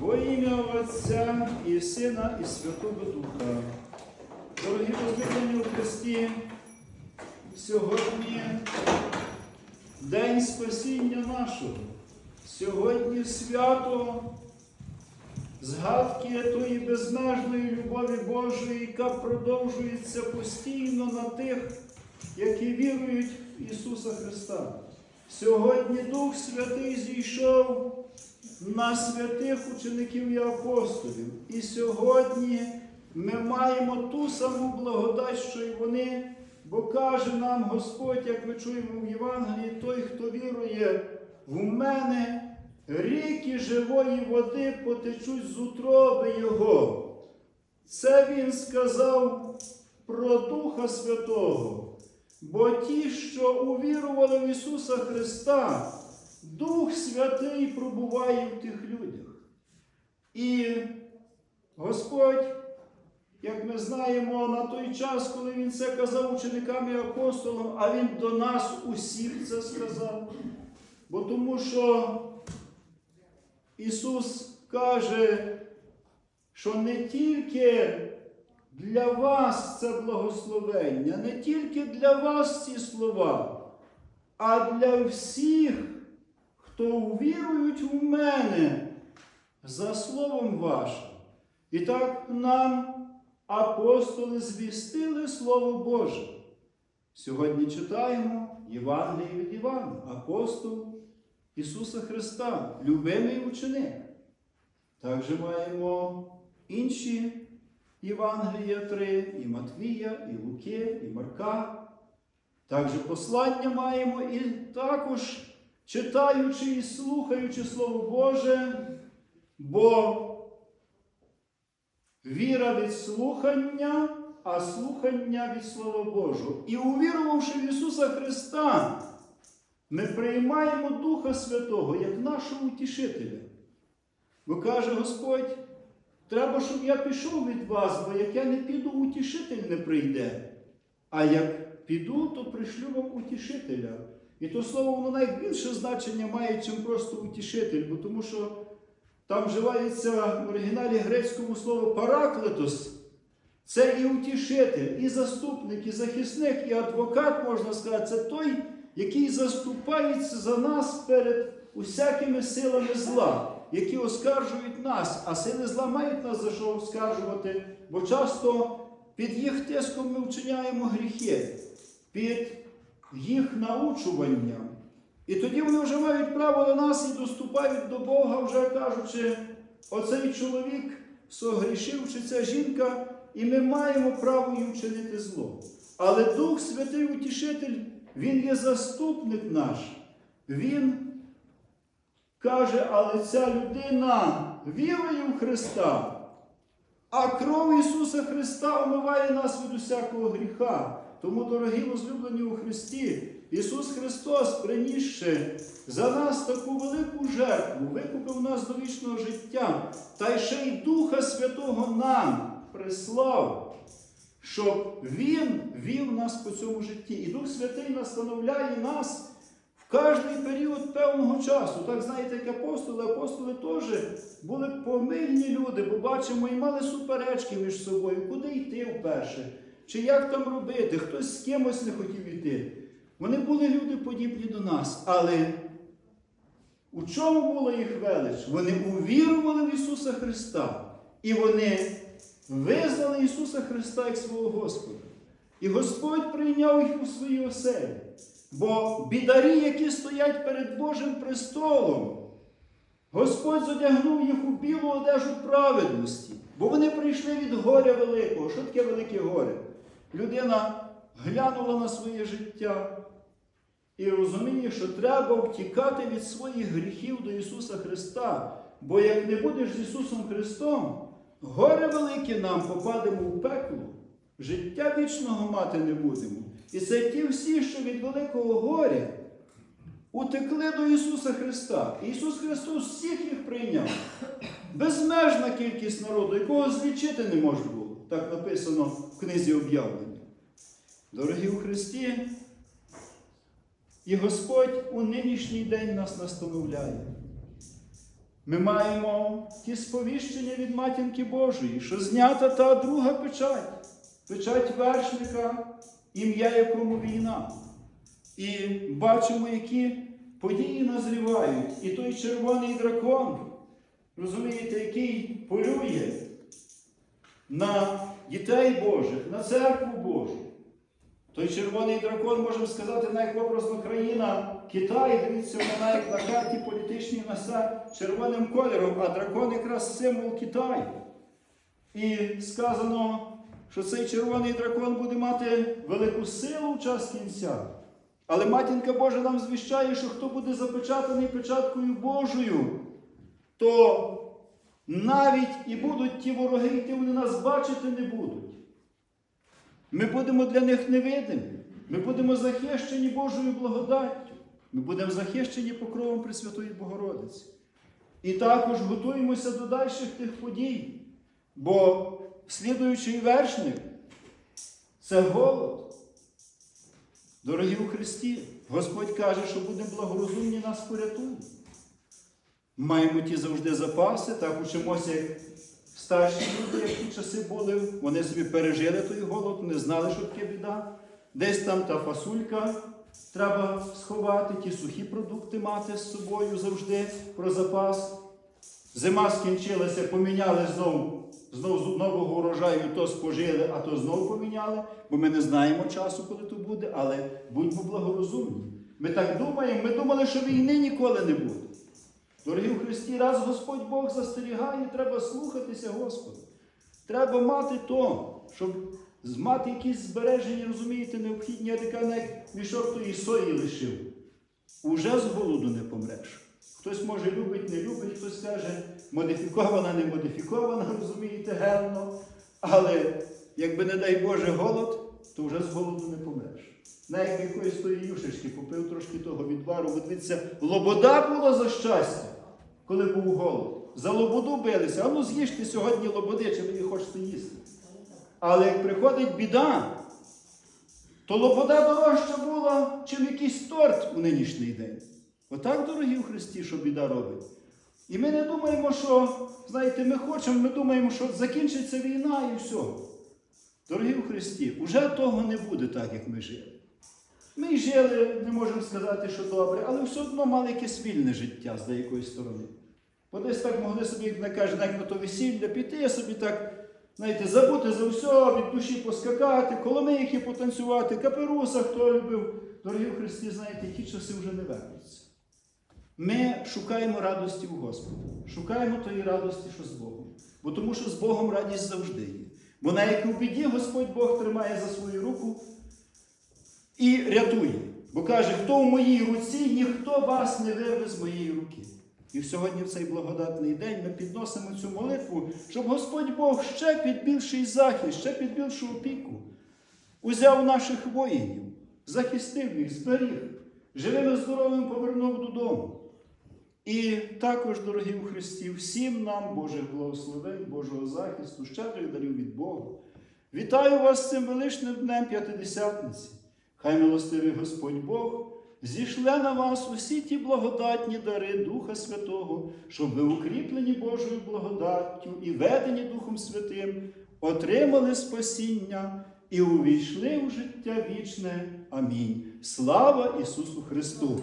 Во ім'я Отця і Сина, і Святого Духа. Дорогі возлюблені у Христі, сьогодні День спасіння нашого. Сьогодні свято згадки тої безмежної любові Божої, яка продовжується постійно на тих, які вірують в Ісуса Христа. Сьогодні Дух Святий зійшов на святих учеників і апостолів. І сьогодні ми маємо ту саму благодать, що й вони, бо каже нам Господь, як ми чуємо в Євангелії, той, хто вірує в мене, ріки живої води потечуть з утроби Його. Це Він сказав про Духа Святого. Бо ті, що увірували в Ісуса Христа, Дух Святий пробуває в тих людях. І Господь, як ми знаємо, на той час, коли Він це казав ученикам і апостолам, а Він до нас усіх це сказав. Бо тому що Ісус каже, що не тільки для вас це благословення, не тільки для вас ці слова, а для всіх, хто увірують в мене за словом вашим. І так нам апостоли звістили Слово Боже. Сьогодні читаємо Євангеліє від Івана, апостол Ісуса Христа, любимий ученик. Також маємо інші Євангелія 3, і Матвія, і Луки, і Марка. Також послання маємо і також читаючи і слухаючи Слово Боже, бо віра від слухання, а слухання від Слова Божого. І увірувавши в Ісуса Христа, ми приймаємо Духа Святого як нашого утішителя. Бо каже Господь, треба, щоб я пішов від вас, бо як я не піду, утішитель не прийде. А як піду, то пришлю вам утішителя. І то слово воно найбільше значення має, чим просто утішитель, бо тому що там вживається в оригіналі грецькому слово параклетос. Це і утішитель, і заступник, і захисник, і адвокат, можна сказати, це той, який заступається за нас перед усякими силами зла, які оскаржують нас, а сили зла мають нас за що оскаржувати, бо часто під їх тиском ми вчиняємо гріхи, під їх научуванням. І тоді вони вже мають право до нас і доступають до Бога, вже кажучи, оцей чоловік согрішив, чи ця жінка, і ми маємо право їм вчинити зло. Але Дух Святий Утішитель, Він є заступник наш. Він каже, але ця людина вірує в Христа, а кров Ісуса Христа омиває нас від усякого гріха. Тому, дорогі возлюблені у Христі, Ісус Христос, принісши за нас таку велику жертву, викупив нас до вічного життя, та й ще й Духа Святого нам прислав, щоб Він вів нас по цьому житті. І Дух Святий настановляє нас кожний період певного часу. Так знаєте, як апостоли, апостоли теж були помильні люди, бо бачимо, і мали суперечки між собою, куди йти вперше, чи як там робити, хтось з кимось не хотів йти. Вони були люди подібні до нас, але у чому була їх велич? Вони увірували в Ісуса Христа. І вони визнали Ісуса Христа як свого Господа. І Господь прийняв їх у свої оселі. Бо бідарі, які стоять перед Божим престолом, Господь задягнув їх у білу одежу праведності, бо вони прийшли від горя великого. Що таке велике горе? Людина глянула на своє життя і розуміє, що треба втікати від своїх гріхів до Ісуса Христа. Бо як не будеш з Ісусом Христом, горе велике нам попадемо в пекло, життя вічного мати не будемо. І це ті всі, що від великого горя утекли до Ісуса Христа. Ісус Христос всіх їх прийняв. Безмежна кількість народу, якого злічити не можна було. Так написано в книзі об'явлення. Дорогі у Христі, і Господь у нинішній день нас настановляє. ми маємо ті сповіщення від матінки Божої, що знята та друга печать, печать вершника, ім'я якому війна. І бачимо, які події назрівають. І той червоний дракон, розумієте, який полює на дітей Божих, на церкву Божу. Той червоний дракон, можемо сказати, найобразно країна Китай, дивіться, вона як на карті політичній несе червоним кольором, а дракон якраз символ Китаю. І сказано, що цей червоний дракон буде мати велику силу в час кінця. Але матінка Божа нам звіщає, що хто буде запечатаний печаткою Божою, то навіть і будуть ті вороги, які вони нас бачити не будуть. Ми будемо для них невидимі. Ми будемо захищені Божою благодаттю. Ми будемо захищені покровом Пресвятої Богородиці. І також готуємося до дальших тих подій. Бо слідуючий вершник це голод. Дорогі у Христі, Господь каже, що будемо благорозумні, нас порятують. Маємо ті завжди запаси, так учимося, як старші люди, як ті часи були, вони собі пережили той голод, не знали, що таке біда. Десь там та фасулька треба сховати, ті сухі продукти мати з собою завжди про запас. Зима скінчилася, поміняли знову, знову з нового урожаю, то спожили, а то знову поміняли, бо ми не знаємо часу, коли то буде, але будьмо благорозумні. Ми так думаємо, ми думали, що війни ніколи не буде. Дорогі в Христі, раз Господь Бог застерігає, треба слухатися Господа. Треба мати то, щоб мати якісь збереження, розумієте, необхідні, я така навіть мішок тої сої лишив. Уже з голоду не помреш. Хтось може любить, не любить, хтось каже, модифікована, не модифікована, розумієте, генно. Але якби, не дай Боже, голод, то вже з голоду не помреш. Навіть якоїсь тої юшечки попив трошки того відвару, бо дивіться, лобода була за щастя, коли був голод. За лободу билися, а ну з'їжте сьогодні лободи, чи ви її хочете їсти. Але як приходить біда, то лобода дорожча була, чим якийсь торт у нинішній день. Отак, дорогі у Христі, що біда робить. І ми не думаємо, що, знаєте, ми хочемо, ми думаємо, що закінчиться війна і все. Дорогі у Христі, уже того не буде так, як ми жили. Ми й жили, не можемо сказати, що добре, але все одно мали якесь вільне життя з деякої сторони. Бо десь так могли собі, як не каже, як на то весілля, піти собі так, знаєте, забути за все, від душі поскакати, коломийки потанцювати, каперуса, хто любив. Дорогі в Христі, знаєте, ті часи вже не вернуться. Ми шукаємо радості у Господа, шукаємо тої радості, що з Богом. Бо тому що з Богом радість завжди є. Бо навіть у біді Господь Бог тримає за свою руку і рятує. Бо каже, хто в моїй руці, ніхто вас не вирве з моєї руки. І сьогодні, в цей благодатний день, ми підносимо цю молитву, щоб Господь Бог ще під більший захист, ще під більшу опіку узяв наших воїнів, захистив їх, зберіг, живими здоровим повернув додому. І також, дорогі у Христі, всім нам Божих благословень, Божого захисту, щедрих дарів від Бога. Вітаю вас цим величним днем п'ятидесятниці. Хай милостивий Господь Бог зійшле на вас усі ті благодатні дари Духа Святого, щоб ви укріплені Божою благодаттю і ведені Духом Святим, отримали спасіння і увійшли в життя вічне. Амінь. Слава Ісусу Христу!